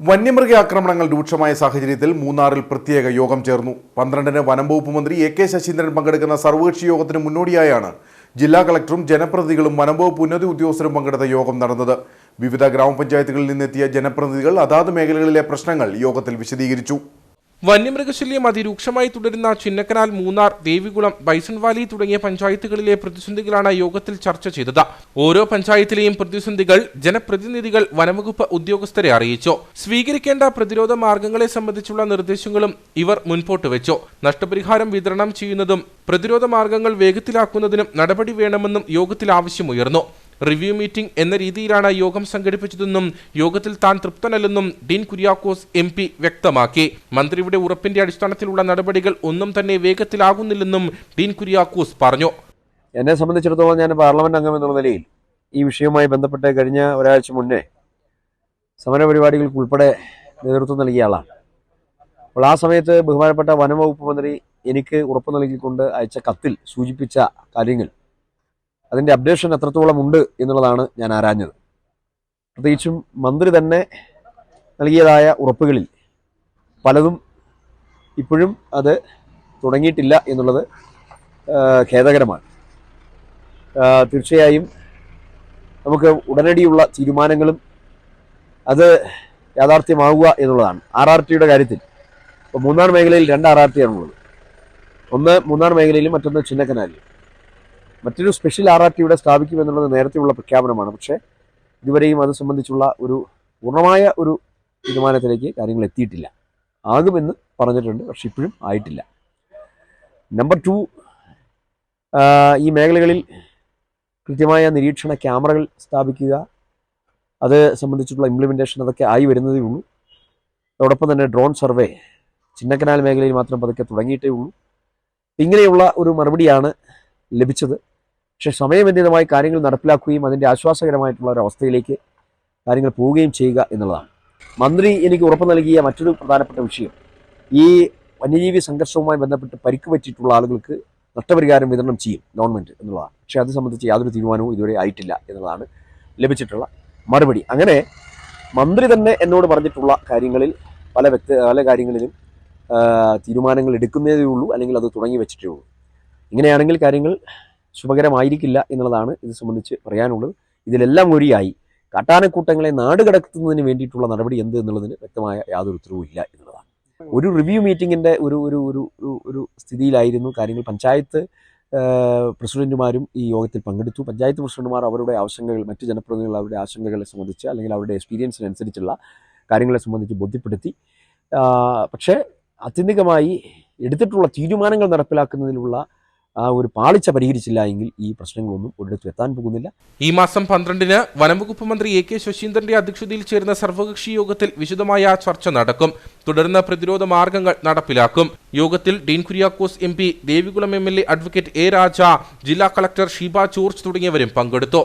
വന്യമൃഗ ആക്രമണങ്ങൾ രൂക്ഷമായ സാഹചര്യത്തിൽ മൂന്നാറിൽ പ്രത്യേക യോഗം ചേർന്നു. പന്ത്രണ്ടിന് വനംവകുപ്പ് മന്ത്രി എ കെ ശശീന്ദ്രൻ പങ്കെടുക്കുന്ന സർവകക്ഷി യോഗത്തിന് മുന്നോടിയായാണ് ജില്ലാ കളക്ടറും ജനപ്രതിനിധികളും വനംവകുപ്പ് ഉന്നത ഉദ്യോഗസ്ഥരും പങ്കെടുത്ത യോഗം നടന്നത്. വിവിധ ഗ്രാമപഞ്ചായത്തുകളിൽ നിന്നെത്തിയ ജനപ്രതിനിധികൾ അതാത് മേഖലകളിലെ പ്രശ്നങ്ങൾ യോഗത്തിൽ വിശദീകരിച്ചു. വന്യമൃഗശല്യം അതിരൂക്ഷമായി തുടരുന്ന ചിന്നക്കനാൽ മൂന്നാർ ദേവികുളം ബൈസൺ വാലി തുടങ്ങിയ പഞ്ചായത്തുകളിലെ പ്രതിസന്ധികളാണ് യോഗത്തിൽ ചർച്ച ചെയ്തത്. ഓരോ പഞ്ചായത്തിലെയും പ്രതിസന്ധികൾ ജനപ്രതിനിധികൾ വനംവകുപ്പ് ഉദ്യോഗസ്ഥരെ അറിയിച്ചു. സ്വീകരിക്കേണ്ട പ്രതിരോധ മാർഗങ്ങളെ സംബന്ധിച്ചുള്ള നിർദ്ദേശങ്ങളും ഇവർ മുൻപോട്ട് വെച്ചു. നഷ്ടപരിഹാരം വിതരണം ചെയ്യുന്നതും പ്രതിരോധ മാർഗങ്ങൾ വേഗത്തിലാക്കുന്നതിനും നടപടി വേണമെന്നും യോഗത്തിൽ ആവശ്യമുയർന്നു. റിവ്യൂ മീറ്റിംഗ് എന്ന രീതിയിലാണ് യോഗം സംഘടിപ്പിച്ചതെന്നും യോഗത്തിൽ താൻ തൃപ്തനല്ലെന്നും ഡീൻ കുര്യാക്കോസ് എം പി വ്യക്തമാക്കി. മന്ത്രിയുടെ ഉറപ്പിന്റെ അടിസ്ഥാനത്തിലുള്ള നടപടികൾ ഒന്നും തന്നെ വേഗത്തിലാകുന്നില്ലെന്നും ഡീൻ കുര്യാക്കോസ് പറഞ്ഞു. എന്നെ സംബന്ധിച്ചിടത്തോളം ഞാൻ പാർലമെന്റ് അംഗം എന്നുള്ള നിലയിൽ ഈ വിഷയവുമായി ബന്ധപ്പെട്ട് കഴിഞ്ഞ ഒരാഴ്ച മുന്നേ സമരപരിപാടികൾക്ക് ഉൾപ്പെടെ നേതൃത്വം നൽകിയ ആളാണ്. അപ്പോൾ ആ സമയത്ത് ബഹുമാനപ്പെട്ട വനം വകുപ്പ് മന്ത്രി എനിക്ക് ഉറപ്പ് നൽകിക്കൊണ്ട് അയച്ച കത്തിൽ സൂചിപ്പിച്ച കാര്യങ്ങൾ അതിന്റെ അപ്ഡേഷൻ എത്രത്തോളം ഉണ്ട് എന്നുള്ളതാണ് ഞാൻ ആരാഞ്ഞത്. പ്രത്യേകിച്ചും മന്ത്രി തന്നെ നൽകിയതായ ഉറപ്പുകളിൽ പലതും ഇപ്പോഴും അത് തുടങ്ങിയിട്ടില്ല എന്നുള്ളത് ഖേദകരമാണ്. തീർച്ചയായും നമുക്ക് ഉടനടിയുള്ള തീരുമാനങ്ങളും അത് യാഥാർത്ഥ്യമാവുക എന്നുള്ളതാണ്. ആർ ആർ ടിയുടെ കാര്യത്തിൽ ഇപ്പോൾ മൂന്നാർ മേഖലയിൽ രണ്ട് ആർ ആർ ടി ആണുള്ളത്. ഒന്ന് മൂന്നാർ മേഖലയിലും മറ്റൊന്ന് ചിന്നക്കനാലിലും. മറ്റൊരു സ്പെഷ്യൽ ആർ ആർ ടി ഇവിടെ സ്ഥാപിക്കുമെന്നുള്ളത് നേരത്തെയുള്ള പ്രഖ്യാപനമാണ്. പക്ഷേ ഇതുവരെയും അത് സംബന്ധിച്ചുള്ള ഒരു പൂർണമായ ഒരു തീരുമാനത്തിലേക്ക് കാര്യങ്ങൾ എത്തിയിട്ടില്ല. ആകുമെന്ന് പറഞ്ഞിട്ടുണ്ട് പക്ഷെ ഇപ്പോഴും ആയിട്ടില്ല. നമ്പർ ടു ഈ മേഖലകളിൽ കൃത്യമായ നിരീക്ഷണ ക്യാമറകൾ സ്ഥാപിക്കുക അത് സംബന്ധിച്ചിട്ടുള്ള ഇംപ്ലിമെന്റേഷൻ അതൊക്കെ ആയി വരുന്നതേ ഉള്ളൂ. അതോടൊപ്പം തന്നെ ഡ്രോൺ സർവേ ചിന്നക്കനാൽ മേഖലയിൽ മാത്രം പതുക്കെ തുടങ്ങിയിട്ടേ ഉള്ളൂ. ഇങ്ങനെയുള്ള ഒരു മറുപടിയാണ് ലഭിച്ചത്. പക്ഷേ സമയബന്ധിതമായി കാര്യങ്ങൾ നടപ്പിലാക്കുകയും അതിന്റെ ആശ്വാസകരമായിട്ടുള്ള ഒരു അവസ്ഥയിലേക്ക് കാര്യങ്ങൾ പോവുകയും ചെയ്യുക എന്നുള്ളതാണ്. മന്ത്രി എനിക്ക് ഉറപ്പ് നൽകിയ മറ്റൊരു പ്രധാനപ്പെട്ട വിഷയം ഈ വന്യജീവി സംഘർഷവുമായി ബന്ധപ്പെട്ട് പരിക്ക് പറ്റിയിട്ടുള്ള ആളുകൾക്ക് നഷ്ടപരിഹാരം വിതരണം ചെയ്യും ഗവൺമെന്റ് എന്നുള്ളതാണ്. പക്ഷേ അത് സംബന്ധിച്ച് യാതൊരു തീരുമാനവും ഇതുവരെ ആയിട്ടില്ല എന്നുള്ളതാണ് ലഭിച്ചിട്ടുള്ള മറുപടി. അങ്ങനെ മന്ത്രി തന്നെ എന്നോട് പറഞ്ഞിട്ടുള്ള കാര്യങ്ങളിൽ പല വ്യക്തി പല കാര്യങ്ങളിലും തീരുമാനങ്ങൾ എടുക്കുന്നതേ ഉള്ളൂ അല്ലെങ്കിൽ അത് തുടങ്ങി വെച്ചിട്ടേ ഉള്ളൂ. ഇങ്ങനെയാണെങ്കിൽ കാര്യങ്ങൾ ശുഭകരമായിരിക്കില്ല എന്നുള്ളതാണ് ഇത് സംബന്ധിച്ച് പറയാനുള്ളത്. ഇതിലെല്ലാം ഒരിയായി കാട്ടാനക്കൂട്ടങ്ങളെ നാട് കടത്തുന്നതിന് വേണ്ടിയിട്ടുള്ള നടപടി എന്ത് എന്നുള്ളതിന് വ്യക്തമായ യാതൊരു ഉത്തരവും ഇല്ല എന്നുള്ളതാണ്. ഒരു റിവ്യൂ മീറ്റിങ്ങിന്റെ ഒരു ഒരു ഒരു സ്ഥിതിയിലായിരുന്നു കാര്യങ്ങൾ. പഞ്ചായത്ത് പ്രസിഡന്റുമാരും ഈ യോഗത്തിൽ പങ്കെടുത്തു. പഞ്ചായത്ത് പ്രസിഡന്റുമാർ അവരുടെ ആശങ്കകൾ മറ്റ് ജനപ്രതിനിധികൾ അവരുടെ ആശങ്കകളെ സംബന്ധിച്ച് അല്ലെങ്കിൽ അവരുടെ എക്സ്പീരിയൻസിനനുസരിച്ചുള്ള കാര്യങ്ങളെ സംബന്ധിച്ച് ബോധ്യപ്പെടുത്തി. പക്ഷേ ആത്യന്തികമായി എടുത്തിട്ടുള്ള തീരുമാനങ്ങൾ നടപ്പിലാക്കുന്നതിലുള്ള ആ ഒരു പാളിച്ച പരിഹരിച്ചില്ല എങ്കിൽ ഈ പ്രശ്നങ്ങളൊന്നും ഒരിടത്തും എത്താൻ പോകുന്നില്ല. ഈ മാസം പന്ത്രണ്ടിന് വനംവകുപ്പ് മന്ത്രി എ കെ ശശീന്ദ്രന്റെ അധ്യക്ഷതയിൽ ചേരുന്ന സർവകക്ഷി യോഗത്തിൽ വിശദമായ ചർച്ച നടക്കും. തുടർന്ന് പ്രതിരോധ മാർഗങ്ങൾ നടപ്പിലാക്കും. യോഗത്തിൽ Dean Kuriakose M P Devikulam M L A advocate A Raja ജില്ലാ കളക്ടർ ഷീബ ജോർജ് തുടങ്ങിയവരും പങ്കെടുത്തു.